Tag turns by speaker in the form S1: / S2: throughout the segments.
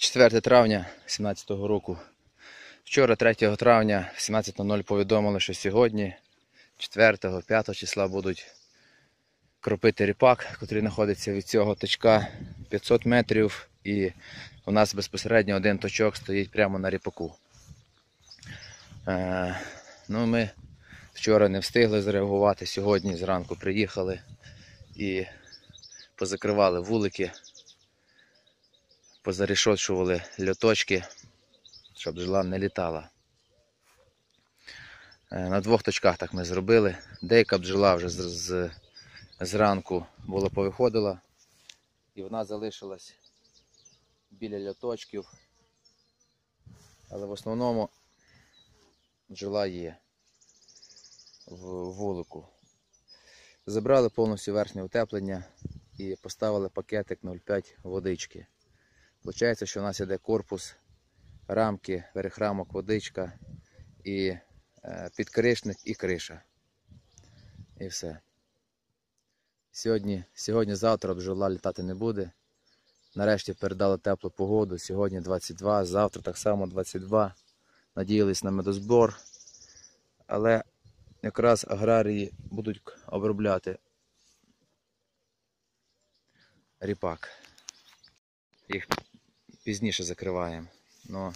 S1: 4 травня 2017 року. Вчора, 3 травня, 17.00 повідомили, що сьогодні, 4-5 числа, будуть кропити ріпак, який знаходиться від цього точка 500 метрів. І у нас безпосередньо один точок стоїть прямо на ріпаку. Е, ну, ми вчора не встигли зреагувати. Сьогодні зранку приїхали і позакривали вулики, позарішочували льоточки, щоб бджола не літала. Е, На двох точках так ми зробили. Деяка бджола вже з, з, зранку була повиходила, і вона залишилась біля льоточків. Але в основному бджола є в вулику. Забрали повністю верхнє утеплення і поставили пакетик 0,5 водички. Получається, що у нас іде корпус, рамки, верхрамок, водичка і е, підкришник і криша. І все. Сьогодні, сьогодні завтра бджола літати не буде. Нарешті передали теплу погоду. Сьогодні 22, завтра так само 22. Надіялись на медозбор. Але якраз аграрії будуть обробляти ріпак. Їх пізніше закриваємо. Но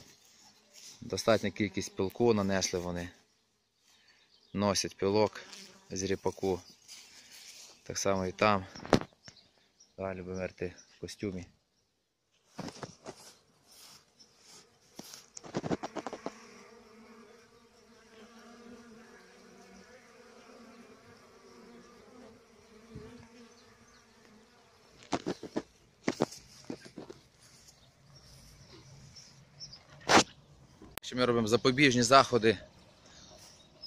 S1: достатня кількість пилку нанесли вони. Носять пилок з ріпаку. Так само і там. Да, Любомир, ти в костюмі. Що ми робимо запобіжні заходи,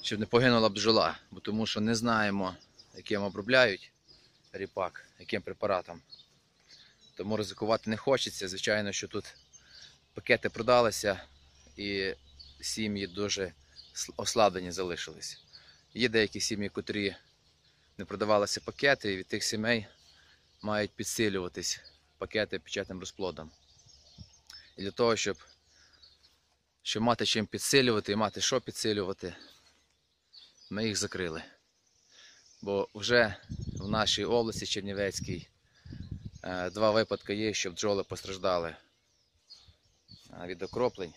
S1: щоб не погинула бджола, бо тому що не знаємо, яким обробляють ріпак, яким препаратом. Тому ризикувати не хочеться. Звичайно, що тут пакети продалися і сім'ї дуже ослаблені залишились. Є деякі сім'ї, котрі не продавалися пакети, і від тих сімей мають підсилюватись пакети печатним розплодом. І для того, щоб щоб мати чим підсилювати і мати що підсилювати, ми їх закрили. Бо вже в нашій області Чернівецькій е, два випадки є, що бджоли постраждали е, від окроплень.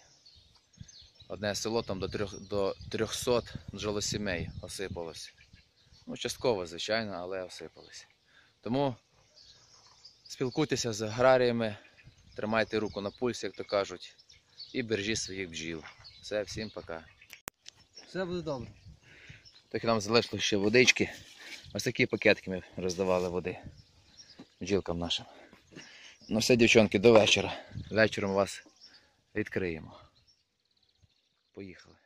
S1: Одне село там до, трьох, до 300 бджолосімей осипалось. Ну, частково, звичайно, але осипалось. Тому спілкуйтеся з аграріями, тримайте руку на пульсі, як то кажуть і бережіть своїх бджіл. Все, всім пока.
S2: Все буде добре.
S1: Так нам залишило ще водички. Ось такі пакетки ми роздавали води бджілкам нашим. Ну все, дівчонки, до вечора. Вечором вас відкриємо. Поїхали.